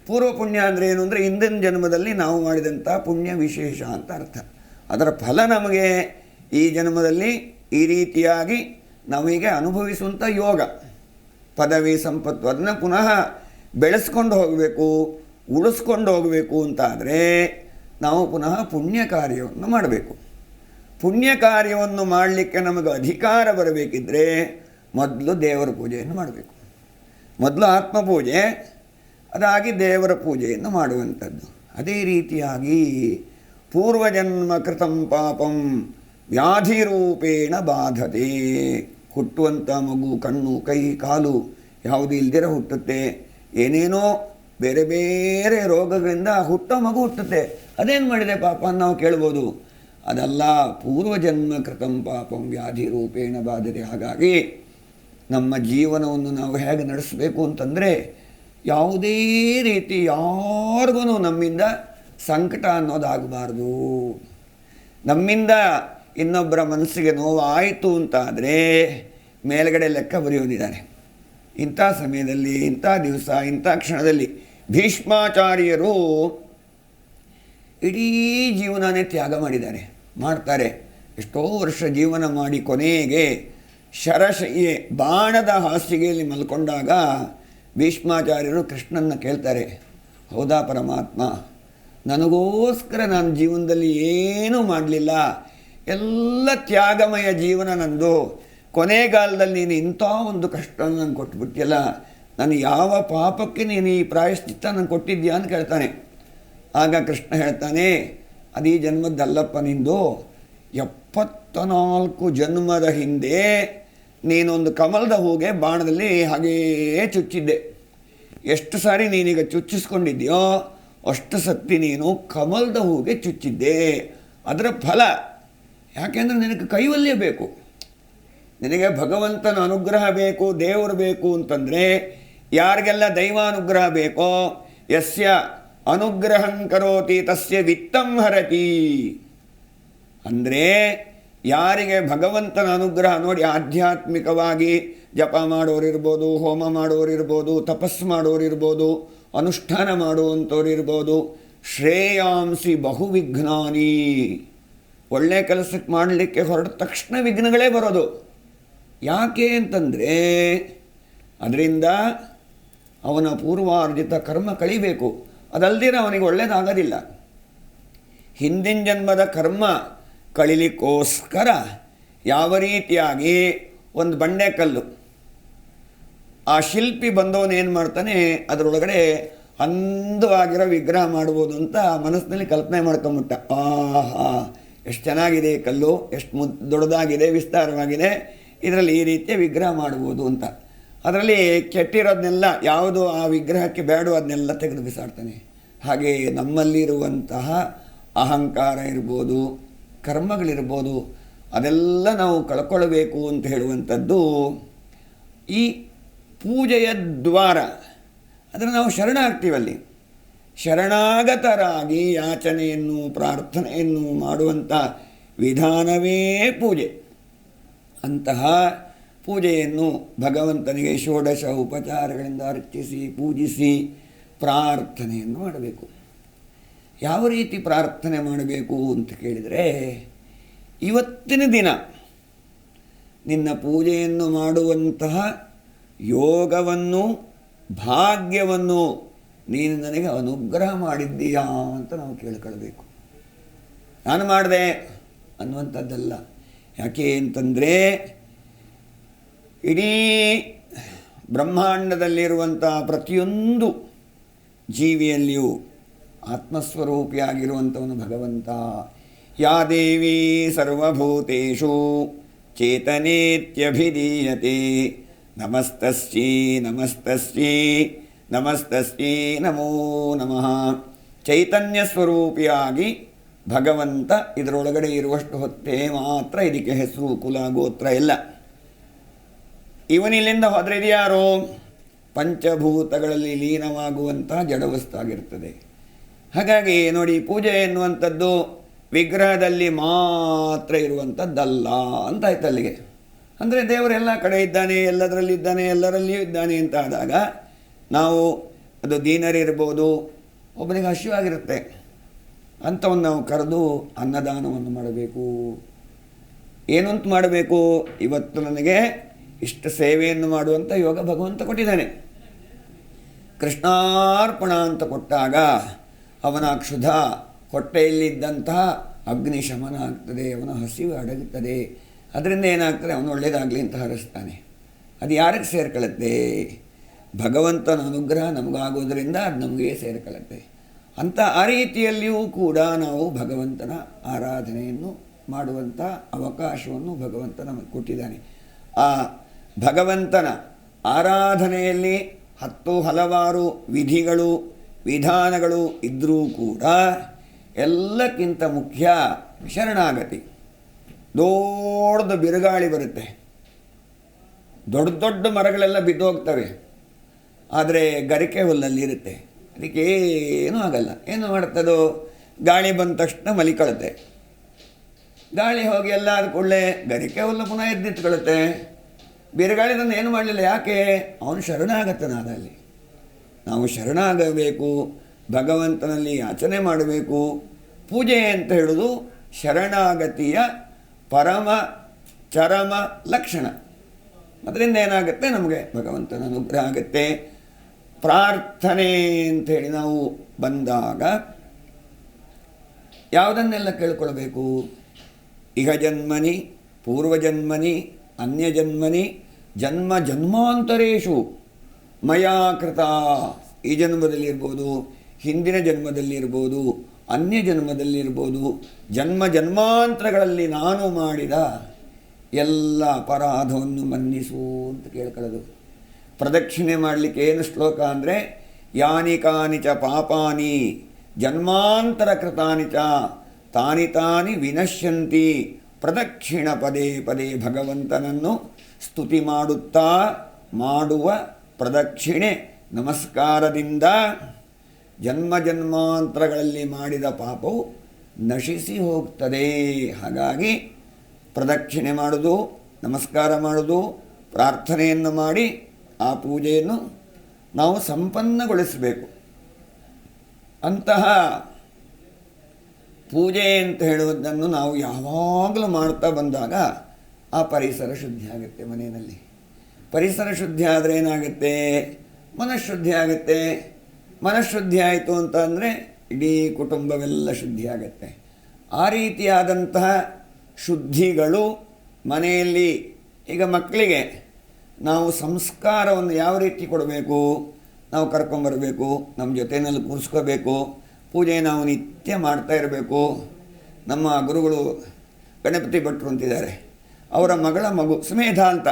ಪೂರ್ವ ಪುಣ್ಯ ಅಂದರೆ ಏನು ಅಂದರೆ ಹಿಂದಿನ ಜನ್ಮದಲ್ಲಿ ನಾವು ಮಾಡಿದಂಥ ಪುಣ್ಯ ವಿಶೇಷ ಅಂತ ಅರ್ಥ. ಅದರ ಫಲ ನಮಗೆ ಈ ಜನ್ಮದಲ್ಲಿ ಈ ರೀತಿಯಾಗಿ ನಮಗೆ ಅನುಭವಿಸುವಂಥ ಯೋಗ. ಪದವಿ ಸಂಪತ್ತು ಅದನ್ನು ಪುನಃ ಬೆಳೆಸ್ಕೊಂಡು ಹೋಗಬೇಕು, ಉಳಿಸ್ಕೊಂಡು ಹೋಗಬೇಕು ಅಂತಾದರೆ ನಾವು ಪುನಃ ಪುಣ್ಯ ಕಾರ್ಯವನ್ನು ಮಾಡಬೇಕು. ಪುಣ್ಯ ಕಾರ್ಯವನ್ನು ಮಾಡಲಿಕ್ಕೆ ನಮಗೆ ಅಧಿಕಾರ ಬರಬೇಕಿದ್ರೆ ಮೊದಲು ದೇವರ ಪೂಜೆಯನ್ನು ಮಾಡಬೇಕು. ಮೊದಲು ಆತ್ಮಪೂಜೆ, ಅದಾಗಿ ದೇವರ ಪೂಜೆಯನ್ನು ಮಾಡುವಂಥದ್ದು. ಅದೇ ರೀತಿಯಾಗಿ ಪೂರ್ವಜನ್ಮ ಕೃತಂ ಪಾಪಂ ವ್ಯಾಧಿರೂಪೇಣ ಬಾಧತೆ. ಹುಟ್ಟುವಂಥ ಮಗು, ಕಣ್ಣು, ಕೈ, ಕಾಲು ಯಾವುದು ಇಲ್ದಿರ ಹುಟ್ಟುತ್ತೆ. ಏನೇನೋ ಬೇರೆ ಬೇರೆ ರೋಗಗಳಿಂದ ಹುಟ್ಟೋ ಮಗು ಹುಟ್ಟುತ್ತೆ. ಅದೇನು ಮಾಡಿದೆ ಪಾಪ ಅಂತ ನಾವು ಕೇಳ್ಬೋದು. ಅದಲ್ಲ ಪೂರ್ವಜನ್ಮ ಕೃತಂ ಪಾಪಂ ವ್ಯಾಧಿ ರೂಪೇಣ ಬಾಧತೆ. ಹಾಗಾಗಿ ನಮ್ಮ ಜೀವನವನ್ನು ನಾವು ಹೇಗೆ ನಡೆಸಬೇಕು ಅಂತಂದರೆ ಯಾವುದೇ ರೀತಿ ಯಾರಿಗೂ ನಮ್ಮಿಂದ ಸಂಕಟ ಅನ್ನೋದಾಗಬಾರ್ದು. ನಮ್ಮಿಂದ ಇನ್ನೊಬ್ಬರ ಮನಸ್ಸಿಗೆ ನೋವು ಆಯಿತು ಅಂತಾದರೆ ಮೇಲ್ಗಡೆ ಲೆಕ್ಕ ಬರೆಯೋದಿದ್ದಾರೆ ಇಂಥ ಸಮಯದಲ್ಲಿ, ಇಂಥ ದಿವಸ, ಇಂಥ ಕ್ಷಣದಲ್ಲಿ ಭೀಷ್ಮಾಚಾರ್ಯರು ಇಡೀ ಜೀವನನೇ ತ್ಯಾಗ ಮಾಡಿದ್ದಾರೆ. ಮಾಡ್ತಾರೆ. ಎಷ್ಟೋ ವರ್ಷ ಜೀವನ ಮಾಡಿ ಕೊನೆಗೆ ಶರಶಯ್ಯೆ ಬಾಣದ ಹಾಸಿಗೆಯಲ್ಲಿ ಮಲ್ಕೊಂಡಾಗ ಭೀಷ್ಮಾಚಾರ್ಯರು ಕೃಷ್ಣನ್ನ ಕೇಳ್ತಾರೆ, ಹೌದಾ ಪರಮಾತ್ಮ, ನನಗೋಸ್ಕರ ನಾನು ಜೀವನದಲ್ಲಿ ಏನೂ ಮಾಡಲಿಲ್ಲ. ಎಲ್ಲ ತ್ಯಾಗಮಯ ಜೀವನ ನಂದು. ಕೊನೆಗಾಲದಲ್ಲಿ ನೀನು ಇಂಥ ಒಂದು ಕಷ್ಟ ನಂಗೆ ಕೊಟ್ಬಿಟ್ಟಿಯಲ್ಲ ನಾನು ಯಾವ ಪಾಪಕ್ಕೆ ನೀನು ಈ ಪ್ರಾಯಶ್ಚಿತ್ತ ನಂಗೆ ಕೊಟ್ಟಿದ್ಯಾ? ಅಂತ ಕೇಳ್ತಾನೆ. ಆಗ ಕೃಷ್ಣ ಹೇಳ್ತಾನೆ ಅದು ಜನ್ಮದ್ದಲ್ಲಪ್ಪ ನಿಂದು ಎಪ್ಪತ್ತ ನಾಲ್ಕು ಜನ್ಮದ ಹಿಂದೆ ನೀನೊಂದು ಕಮಲದ ಹೂಗೆ ಬಾಣದಲ್ಲಿ ಹಾಗೇ ಚುಚ್ಚಿದ್ದೆ. ಎಷ್ಟು ಸಾರಿ ನೀನೀಗ ಚುಚ್ಚಿಸ್ಕೊಂಡಿದ್ಯೋ ಅಷ್ಟು ಸತ್ತಿ ನೀನು ಕಮಲದ ಹೂಗೆ ಚುಚ್ಚಿದ್ದೆ. ಅದರ ಫಲ ಯಾಕೆಂದರೆ ನಿನಗೆ ಕೈವಲ್ಯ ಬೇಕು. ನಿನಗೆ ಭಗವಂತನ ಅನುಗ್ರಹ ಬೇಕು, ದೇವರು ಬೇಕು ಅಂತಂದರೆ ಯಾರಿಗೆಲ್ಲ ದೈವಾನುಗ್ರಹ ಬೇಕೋ, ಯಸ್ಯ ಅನುಗ್ರಹಂ ಕರೋತಿ ತಸ್ಯ ವಿತ್ತಂ ಹರತಿ. ಅಂದರೆ ಯಾರಿಗೆ ಭಗವಂತನ ಅನುಗ್ರಹ ನೋಡಿ ಆಧ್ಯಾತ್ಮಿಕವಾಗಿ ಜಪ ಮಾಡೋರಿರ್ಬೋದು, ಹೋಮ ಮಾಡೋರಿರ್ಬೋದು, ತಪಸ್ಸು ಮಾಡೋರಿರ್ಬೋದು, ಅನುಷ್ಠಾನ ಮಾಡುವಂಥವ್ರಿರ್ಬೋದು, ಶ್ರೇಯಾಂಸಿ ಬಹುವಿಘ್ನಾನಿ. ಒಳ್ಳೆ ಕೆಲಸಕ್ಕೆ ಮಾಡಲಿಕ್ಕೆ ಹೊರಟ ತಕ್ಷಣ ವಿಘ್ನಗಳೇ ಬರೋದು. ಯಾಕೆ ಅಂತಂದರೆ ಅದರಿಂದ ಅವನ ಪೂರ್ವಾರ್ಜಿತ ಕರ್ಮ ಕಳಿಬೇಕು ಅದಲ್ದಿರ ಅವನಿಗೆ ಒಳ್ಳೆಯದಾಗೋದಿಲ್ಲ ಹಿಂದಿನ ಜನ್ಮದ ಕರ್ಮ ಕಳಿಲಿಕ್ಕೋಸ್ಕರ ಯಾವ ರೀತಿಯಾಗಿ ಒಂದು ಬಂಡೆ ಕಲ್ಲು ಆ ಶಿಲ್ಪಿ ಬಂದವನು ಏನು ಮಾಡ್ತಾನೆ, ಅದರೊಳಗಡೆ ಅಂದವಾಗಿರೋ ವಿಗ್ರಹ ಮಾಡ್ಬೋದು ಅಂತ ಮನಸ್ಸಿನಲ್ಲಿ ಕಲ್ಪನೆ ಮಾಡ್ಕೊಂಬಿಟ್ಟ. ಆಹಾ, ಎಷ್ಟು ಚೆನ್ನಾಗಿದೆ ಕಲ್ಲು, ಎಷ್ಟು ಮುದ್, ದೊಡ್ಡದಾಗಿದೆ, ವಿಸ್ತಾರವಾಗಿದೆ, ಇದರಲ್ಲಿ ಈ ರೀತಿಯ ವಿಗ್ರಹ ಮಾಡ್ಬೋದು ಅಂತ. ಅದರಲ್ಲಿ ಕೆಟ್ಟಿರೋದನ್ನೆಲ್ಲ ಯಾವುದು ಆ ವಿಗ್ರಹಕ್ಕೆ ಬೇಡೋ ಅದನ್ನೆಲ್ಲ ತೆಗೆದು ಬಿಸಾಡ್ತಾನೆ. ಹಾಗೆ ನಮ್ಮಲ್ಲಿರುವಂತಹ ಅಹಂಕಾರ ಇರ್ಬೋದು, ಕರ್ಮಗಳಿರ್ಬೋದು, ಅದೆಲ್ಲ ನಾವು ಕಳ್ಕೊಳ್ಬೇಕು ಅಂತ ಹೇಳುವಂಥದ್ದು ಈ ಪೂಜೆಯ ದ್ವಾರ. ಅಂದರೆ ನಾವು ಶರಣಾಗ್ತೀವಲ್ಲಿ. ಶರಣಾಗತರಾಗಿ ಯಾಚನೆಯನ್ನು ಪ್ರಾರ್ಥನೆಯನ್ನು ಮಾಡುವಂಥ ವಿಧಾನವೇ ಪೂಜೆ. ಅಂತಹ ಪೂಜೆಯನ್ನು ಭಗವಂತನಿಗೆ ಷೋಡಶ ಉಪಚಾರಗಳಿಂದ ಅರ್ಚಿಸಿ, ಪೂಜಿಸಿ ಪ್ರಾರ್ಥನೆಯನ್ನು ಮಾಡಬೇಕು. ಯಾವ ರೀತಿ ಪ್ರಾರ್ಥನೆ ಮಾಡಬೇಕು ಅಂತ ಕೇಳಿದರೆ, ಇವತ್ತಿನ ದಿನ ನಿನ್ನ ಪೂಜೆಯನ್ನು ಮಾಡುವಂತಹ ಯೋಗವನ್ನು, ಭಾಗ್ಯವನ್ನು ನೀನು ನನಗೆ ಅನುಗ್ರಹ ಮಾಡಿದ್ದೀಯಾ ಅಂತ ನಾವು ಕೇಳ್ಕೊಳ್ಬೇಕು. ನಾನು ಮಾಡಿದೆ ಅನ್ನುವಂಥದ್ದಲ್ಲ. ಯಾಕೆ ಅಂತಂದರೆ ಇಡೀ ಬ್ರಹ್ಮಾಂಡದಲ್ಲಿರುವಂಥ ಪ್ರತಿಯೊಂದು ಜೀವಿಯಲ್ಲಿಯೂ ಆತ್ಮಸ್ವರೂಪಿಯಾಗಿರುವಂಥವನು ಭಗವಂತ. ಯಾ ದೇವಿ ಸರ್ವಭೂತೇಷು ಚೇತನೇತ್ಯಭಿಧೀಯತೆ. ನಮಸ್ತಸ್ಯೈ ನಮಸ್ತಸ್ಯೈ ನಮಸ್ತಸ್ಯೈ, ನಮೋ ನಮಃ. ಚೈತನ್ಯ ಸ್ವರೂಪಿಯಾಗಿ ಭಗವಂತ ಇದರೊಳಗಡೆ ಇರುವಷ್ಟು ಹೊತ್ತೇ ಮಾತ್ರ ಇದಕ್ಕೆ ಹೆಸರು, ಕುಲ, ಗೋತ್ರ ಎಲ್ಲ ಇವನಿಲ್ಲಿಂದ ಹೋದರೆ ಯಾರು ಪಂಚಭೂತಗಳಲ್ಲಿ ಲೀನವಾಗುವಂತಹ ಜಡವಸ್ತಾಗಿರ್ತದೆ. ಹಾಗಾಗಿ ನೋಡಿ, ಪೂಜೆ ಎನ್ನುವಂಥದ್ದು ವಿಗ್ರಹದಲ್ಲಿ ಮಾತ್ರ ಇರುವಂಥದ್ದಲ್ಲ ಅಂತ ಆಯ್ತು ಅಲ್ಲಿಗೆ. ಅಂದರೆ ದೇವರೆಲ್ಲ ಕಡೆ ಇದ್ದಾನೆ ಎಲ್ಲದರಲ್ಲಿದ್ದಾನೆ ಎಲ್ಲರಲ್ಲಿಯೂ ಇದ್ದಾನೆ ಅಂತ ಆದಾಗ ನಾವು ಅದು ದೀನರಿರ್ಬೋದು, ಒಬ್ಬನಿಗೆ ಹಸಿವಾಗಿರುತ್ತೆ. ಅಂಥವನ್ನು ನಾವು ಕರೆದು ಅನ್ನದಾನವನ್ನು ಮಾಡಬೇಕು. ಏನಂತ ಮಾಡಬೇಕು? ಇವತ್ತು ನನಗೆ ಇಷ್ಟ ಸೇವೆಯನ್ನು ಮಾಡುವಂಥ ಯೋಗ ಭಗವಂತ ಕೊಟ್ಟಿದ್ದಾನೆ. ಕೃಷ್ಣಾರ್ಪಣ ಅಂತ ಕೊಟ್ಟಾಗ ಅವನ ಕ್ಷುಧ ಹೊಟ್ಟೆಯಲ್ಲಿದ್ದಂತಹ ಅಗ್ನಿ ಶಮನ ಆಗ್ತದೆ, ಅವನ ಹಸಿವು ಅಡಗುತ್ತದೆ. ಅದರಿಂದ ಏನಾಗ್ತದೆ? ಅವನು ಒಳ್ಳೆಯದಾಗಲಿ ಅಂತ ಹರಿಸ್ತಾನೆ. ಅದು ಯಾರಿಗೆ ಸೇರ್ಕೊಳ್ಳುತ್ತೆ? ಭಗವಂತನ ಅನುಗ್ರಹ ನಮಗಾಗೋದರಿಂದ ಅದು ನಮಗೆ ಸೇರ್ಕೊಳ್ಳುತ್ತೆ. ಅಂಥ ಆ ರೀತಿಯಲ್ಲಿಯೂ ಕೂಡ ನಾವು ಭಗವಂತನ ಆರಾಧನೆಯನ್ನು ಮಾಡುವಂಥ ಅವಕಾಶವನ್ನು ಭಗವಂತ ನಮಗೆ ಕೊಟ್ಟಿದ್ದಾನೆ. ಆ ಭಗವಂತನ ಆರಾಧನೆಯಲ್ಲಿ ಹತ್ತು ಹಲವಾರು ವಿಧಿಗಳು, ವಿಧಾನಗಳು ಇದ್ದರೂ ಕೂಡ ಎಲ್ಲಕ್ಕಿಂತ ಮುಖ್ಯ ಶರಣಾಗತಿ. ದೊಡ್ಡದು ಬಿರುಗಾಳಿ ಬರುತ್ತೆ. ದೊಡ್ಡ ದೊಡ್ಡ ಮರಗಳೆಲ್ಲ ಬಿದ್ದೋಗ್ತವೆ ಆದರೆ ಗರಿಕೆ ಹುಲ್ಲಲ್ಲಿ ಇರುತ್ತೆ. ಅದಕ್ಕೆ ಏನೂ ಆಗಲ್ಲ. ಏನು ಮಾಡ್ತದೋ? ಗಾಳಿ ಬಂದ ತಕ್ಷಣ ಮಲಿಕೊಳ್ಳುತ್ತೆ ಗಾಳಿ ಹೋಗಿ ಎಲ್ಲ ಕೂಡಲೇ ಗರಿಕೆ ಹುಲ್ಲು ಪುನಃ ಎದ್ದಿತ್ಕೊಳ್ಳುತ್ತೆ ಬಿರುಗಾಳಿ ನನ್ನ ಏನು ಮಾಡಲಿಲ್ಲ, ಯಾಕೆ? ಅವನು ಶರಣಾಗತನಾದ ಅಲ್ಲಿ ನಾವು ಶರಣಾಗಬೇಕು, ಭಗವಂತನಲ್ಲಿ ಯಾಚನೆ ಮಾಡಬೇಕು. ಪೂಜೆ ಅಂತ ಹೇಳೋದು ಶರಣಾಗತಿಯ ಪರಮ ಚರಮ ಲಕ್ಷಣ. ಅದರಿಂದ ಏನಾಗುತ್ತೆ? ನಮಗೆ ಭಗವಂತನ ಅನುಗ್ರಹ ಆಗುತ್ತೆ. ಪ್ರಾರ್ಥನೆ ಅಂಥೇಳಿ ನಾವು ಬಂದಾಗ ಯಾವುದನ್ನೆಲ್ಲ ಕೇಳ್ಕೊಳ್ಬೇಕು? ಇಹ ಜನ್ಮನಿ ಪೂರ್ವಜನ್ಮನಿ ಅನ್ಯಜನ್ಮನಿ ಜನ್ಮ ಜನ್ಮಾಂತರೇಶು ಮಯಾ ಕೃತ. ಈ ಜನ್ಮದಲ್ಲಿರ್ಬೋದು, ಹಿಂದಿನ ಜನ್ಮದಲ್ಲಿರ್ಬೋದು, ಅನ್ಯ ಜನ್ಮದಲ್ಲಿರ್ಬೋದು, ಜನ್ಮ ಜನ್ಮಾಂತರಗಳಲ್ಲಿ ನಾನು ಮಾಡಿದ ಎಲ್ಲ ಅಪರಾಧವನ್ನು ಮನ್ನಿಸು ಅಂತ ಕೇಳ್ಕೊಳ್ಳೋದು. ಪ್ರದಕ್ಷಿಣೆ ಮಾಡಲಿಕ್ಕೆ ಏನು ಶ್ಲೋಕ ಅಂದರೆ, ಯಾನಿ ಕಾನಿಚ ಪಾಪಾನಿ ಜನ್ಮಾಂತರ ಕೃತಾನಿ ಚ, ತಾನಿ ತಾನಿ ವಿನಶ್ಯಂತಿ. ಪ್ರದಕ್ಷಿಣ ಪದೇ ಪದೇ ಭಗವಂತನನ್ನು ಸ್ತುತಿ ಮಾಡುತ್ತಾ ಮಾಡುವ ಪ್ರದಕ್ಷಿಣೆ ನಮಸ್ಕಾರದಿಂದ ಜನ್ಮ ಜನ್ಮಾಂತರಗಳಲ್ಲಿ ಮಾಡಿದ ಪಾಪವು ನಶಿಸಿ ಹೋಗ್ತದೆ. ಹಾಗಾಗಿ ಪ್ರದಕ್ಷಿಣೆ ಮಾಡೋದು, ನಮಸ್ಕಾರ ಮಾಡೋದು, ಪ್ರಾರ್ಥನೆಯನ್ನು ಮಾಡಿ ಆ ಪೂಜೆಯನ್ನು ನಾವು ಸಂಪನ್ನಗೊಳಿಸಬೇಕು. ಅಂತಹ ಪೂಜೆ ಅಂತ ಹೇಳುವುದನ್ನು ನಾವು ಯಾವಾಗಲೂ ಮಾಡ್ತಾ ಬಂದಾಗ ಆ ಪರಿಸರ ಶುದ್ಧಿ ಆಗುತ್ತೆ ಮನೆಯಲ್ಲಿ. ಪರಿಸರ ಶುದ್ಧಿ ಆದರೆ ಏನಾಗುತ್ತೆ? ಮನಃಶುದ್ಧಿ ಆಗುತ್ತೆ. ಮನಃಶುದ್ಧಿ ಆಯಿತು ಅಂತ ಅಂದರೆ ಇಡೀ ಕುಟುಂಬವೆಲ್ಲ ಶುದ್ಧಿ ಆಗುತ್ತೆ. ಆ ರೀತಿಯಾದಂತಹ ಶುದ್ಧಿಗಳು ಮನೆಯಲ್ಲಿ ಈಗ ಮಕ್ಕಳಿಗೆ ನಾವು ಸಂಸ್ಕಾರವನ್ನು ಯಾವ ರೀತಿ ಕೊಡಬೇಕು? ನಾವು ಕರ್ಕೊಂಬರಬೇಕು, ನಮ್ಮ ಜೊತೆಯಲ್ಲಿ ಕೂರಿಸ್ಕೋಬೇಕು ಪೂಜೆ ನಾವು ನಿತ್ಯ ಮಾಡ್ತಾ ಇರಬೇಕು. ನಮ್ಮ ಗುರುಗಳು ಗಣಪತಿ ಭಟ್ರು ಅಂತಿದ್ದಾರೆ. ಅವರ ಮಗಳ ಮಗು ಸ್ಮೇಧ ಅಂತ.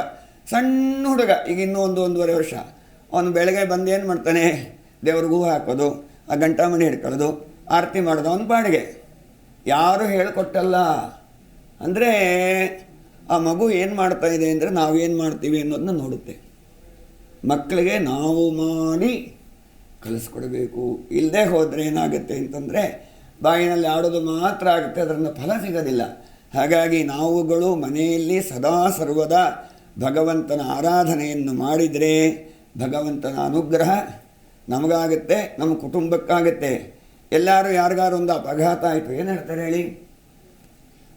ಸಣ್ಣ ಹುಡುಗ, ಈಗ ಇನ್ನೂ ಒಂದು ಒಂದೂವರೆ ವರ್ಷ. ಅವನು ಬೆಳಗ್ಗೆ ಬಂದು ಏನು ಮಾಡ್ತಾನೆ? ದೇವ್ರಿಗೂ ಹಾಕೋದು, ಆ ಗಂಟಾಮಣಿ ಹಿಡ್ಕೊಳ್ಳೋದು, ಆರತಿ ಮಾಡೋದು ಅವನ ಬಾಡಿಗೆ ಯಾರು ಹೇಳಿಕೊಟ್ಟಲ್ಲ. ಅಂದರೆ ಆ ಮಗು ಏನು ಮಾಡ್ತಾ ಇದೆ ಅಂದರೆ ನಾವೇನು ಮಾಡ್ತೀವಿ ಅನ್ನೋದನ್ನ ನೋಡುತ್ತೆ. ಮಕ್ಕಳಿಗೆ ನಾವು ಮಾಡಿ ಕಲಿಸ್ಕೊಡ್ಬೇಕು. ಇಲ್ಲದೆ ಹೋದರೆ ಏನಾಗುತ್ತೆ ಅಂತಂದರೆ ಬಾಯಿನಲ್ಲಿ ಆಡೋದು ಮಾತ್ರ ಆಗುತ್ತೆ ಅದರಿಂದ ಫಲ ಸಿಗೋದಿಲ್ಲ. ಹಾಗಾಗಿ ನಾವುಗಳು ಮನೆಯಲ್ಲಿ ಸದಾ ಸರ್ವದಾ ಭಗವಂತನ ಆರಾಧನೆಯನ್ನು ಮಾಡಿದರೆ ಭಗವಂತನ ಅನುಗ್ರಹ ನಮಗಾಗುತ್ತೆ ನಮ್ಮ ಕುಟುಂಬಕ್ಕಾಗುತ್ತೆ. ಎಲ್ಲರೂ ಯಾರಿಗಾರು ಒಂದು ಅಪಘಾತ ಆಯಿತು ಏನು ಹೇಳ್ತಾರೆ ಹೇಳಿ?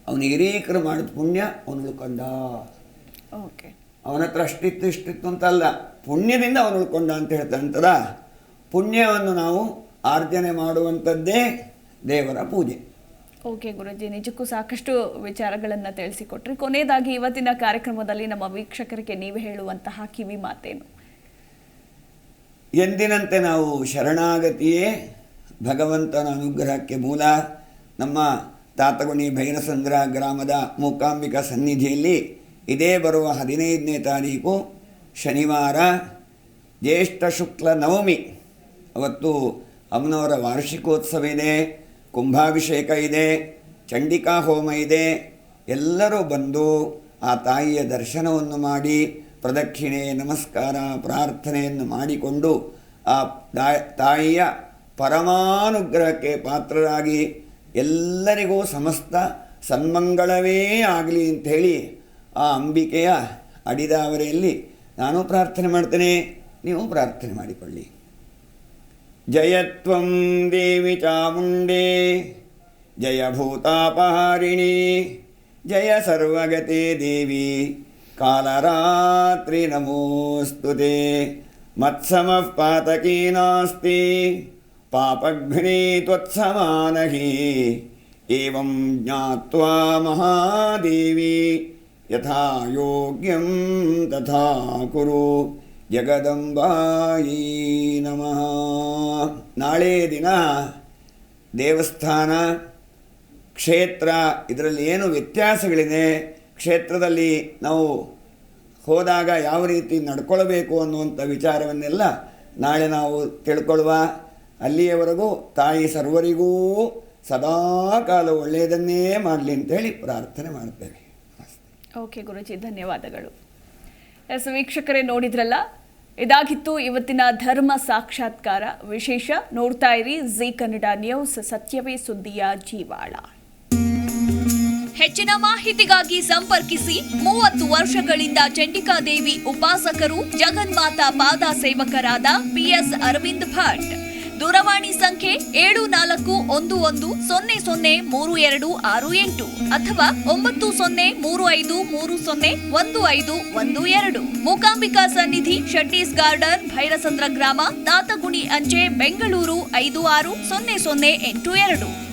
ಅವನು ಹಿರೀಕರು ಮಾಡಿದ ಪುಣ್ಯ ಅವನು ಉಳ್ಕೊಂಡ ಓಕೆ. ಅವನ ಹತ್ರ ಅಷ್ಟಿತ್ತು ಇಷ್ಟಿತ್ತು ಅಂತ ಅಲ್ಲ ಪುಣ್ಯದಿಂದ ಅವನು ಉಳ್ಕೊಂಡ ಅಂತ ಹೇಳ್ತಾನಂತದ ಪುಣ್ಯವನ್ನು ನಾವು ಆರ್ಜನೆ ಮಾಡುವಂಥದ್ದೇ ದೇವರ ಪೂಜೆ. ಓಕೆ ಗುರುಜಿ ನಿಜಕ್ಕೂ ಸಾಕಷ್ಟು ವಿಚಾರಗಳನ್ನು ತಿಳಿಸಿಕೊಟ್ರಿ. ಕೊನೆಯದಾಗಿ ಇವತ್ತಿನ ಕಾರ್ಯಕ್ರಮದಲ್ಲಿ ನಮ್ಮ ವೀಕ್ಷಕರಿಗೆ ನೀವು ಹೇಳುವಂತಹ ಕಿವಿ ಮಾತೇನು? ಎಂದಿನಂತೆ ನಾವು ಶರಣಾಗತಿಯೇ ಭಗವಂತನ ಅನುಗ್ರಹಕ್ಕೆ ಮೂಲ ನಮ್ಮ ತಾತಗುಣಿ ಭೈರಸಂದ್ರ ಗ್ರಾಮದ ಮೂಕಾಂಬಿಕಾ ಸನ್ನಿಧಿಯಲ್ಲಿ ಇದೇ ಬರುವ ಹದಿನೈದನೇ ತಾರೀಕು ಶನಿವಾರ ಜ್ಯೇಷ್ಠ ಶುಕ್ಲ ನವಮಿ. ಅವತ್ತು ಅವನವರ ವಾರ್ಷಿಕೋತ್ಸವ ಇದೆ, ಕುಂಭಾಭಿಷೇಕ ಇದೆ, ಚಂಡಿಕಾ ಹೋಮ ಇದೆ. ಎಲ್ಲರೂ ಬಂದು ಆ ತಾಯಿಯ ದರ್ಶನವನ್ನು ಮಾಡಿ, ಪ್ರದಕ್ಷಿಣೆ, ನಮಸ್ಕಾರ, ಪ್ರಾರ್ಥನೆಯನ್ನು ಮಾಡಿಕೊಂಡು ಆ ತಾಯಿಯ ಪರಮಾನುಗ್ರಹಕ್ಕೆ ಪಾತ್ರರಾಗಿ ಎಲ್ಲರಿಗೂ ಸಮಸ್ತ ಸನ್ಮಂಗಳವೇ ಆಗಲಿ ಅಂಥೇಳಿ ಆ ಅಂಬಿಕೆಯ ಅಡಿದಾವರೆಯಲ್ಲಿ ನಾನು ಪ್ರಾರ್ಥನೆ ಮಾಡ್ತೇನೆ, ನೀವು ಪ್ರಾರ್ಥನೆ ಮಾಡಿಕೊಳ್ಳಿ. जयत्वं देवि चामुण्डे जयभूतापहारिणि जय सर्वगते देवी, कालरात्रि नमोऽस्तु ते। मत्समः पातकी नास्ति, पापघ्नी त्वत्समानहि, एवं ज्ञात्वा महादेवी यथा योग्यं तथा कुरु। ಜಗದಂಬಾಯಿ ನಮಃ. ನಾಳೆ ದಿನ ದೇವಸ್ಥಾನ, ಕ್ಷೇತ್ರ, ಇದರಲ್ಲಿ ಏನು ವ್ಯತ್ಯಾಸಗಳಿದೆ, ಕ್ಷೇತ್ರದಲ್ಲಿ ನಾವು ಹೋದಾಗ ಯಾವ ರೀತಿ ನಡ್ಕೊಳ್ಬೇಕು ಅನ್ನುವಂಥ ವಿಚಾರವನ್ನೆಲ್ಲ ನಾಳೆ ನಾವು ತಿಳ್ಕೊಳ್ಳುವ. ಅಲ್ಲಿಯವರೆಗೂ ತಾಯಿ ಸರ್ವರಿಗೂ ಸದಾ ಕಾಲ ಒಳ್ಳೆಯದನ್ನೇ ಮಾಡಲಿ ಅಂತೇಳಿ ಪ್ರಾರ್ಥನೆ ಮಾಡ್ತೇವೆ ಓಕೆ ಗುರುಜಿ, ಧನ್ಯವಾದಗಳು. ಎಸ್, ವೀಕ್ಷಕರೇ ನೋಡಿದ್ರಲ್ಲ ಇದಾಗಿತ್ತು ಇವತ್ತಿನ ಧರ್ಮ ಸಾಕ್ಷಾತ್ಕಾರ. ವಿಶೇಷ ನೋಡ್ತಾ ಇರಿ. ಜಿ ಕನ್ನಡ ನ್ಯೂಸ್, ಸತ್ಯವೇ ಸುದ್ದಿಯ ಜೀವಾಳ. ಹೆಚ್ಚಿನ ಮಾಹಿತಿಗಾಗಿ ಸಂಪರ್ಕಿಸಿ. ಮೂವತ್ತು ವರ್ಷಗಳಿಂದ ಚಂಡಿಕಾದೇವಿ ಉಪಾಸಕರು, ಜಗನ್ಮಾತಾ ಪಾದ ಸೇವಕರಾದ ಪಿಎಸ್ ಅರವಿಂದ್ ಭಟ್. ದೂರವಾಣಿ ಸಂಖ್ಯೆ ಏಳು ನಾಲ್ಕು ಒಂದು ಒಂದು ಸೊನ್ನೆ ಸೊನ್ನೆ ಮೂರು ಎರಡು ಆರು ಎಂಟು ಅಥವಾ ಒಂಬತ್ತು ಸೊನ್ನೆ ಮೂರು ಐದು ಮೂರು ಸೊನ್ನೆ ಒಂದು ಐದು ಒಂದು ಎರಡು. ಮೂಕಾಂಬಿಕಾ ಸನ್ನಿಧಿ, ಶೆಟ್ಟೀಸ್ ಗಾರ್ಡನ್, ಭೈರಸಂದ್ರ ಗ್ರಾಮ ತಾತಗುಣಿ ಅಂಚೆ, ಬೆಂಗಳೂರು ಐದು ಆರು ಸೊನ್ನೆ ಸೊನ್ನೆ ಎಂಟು ಎರಡು.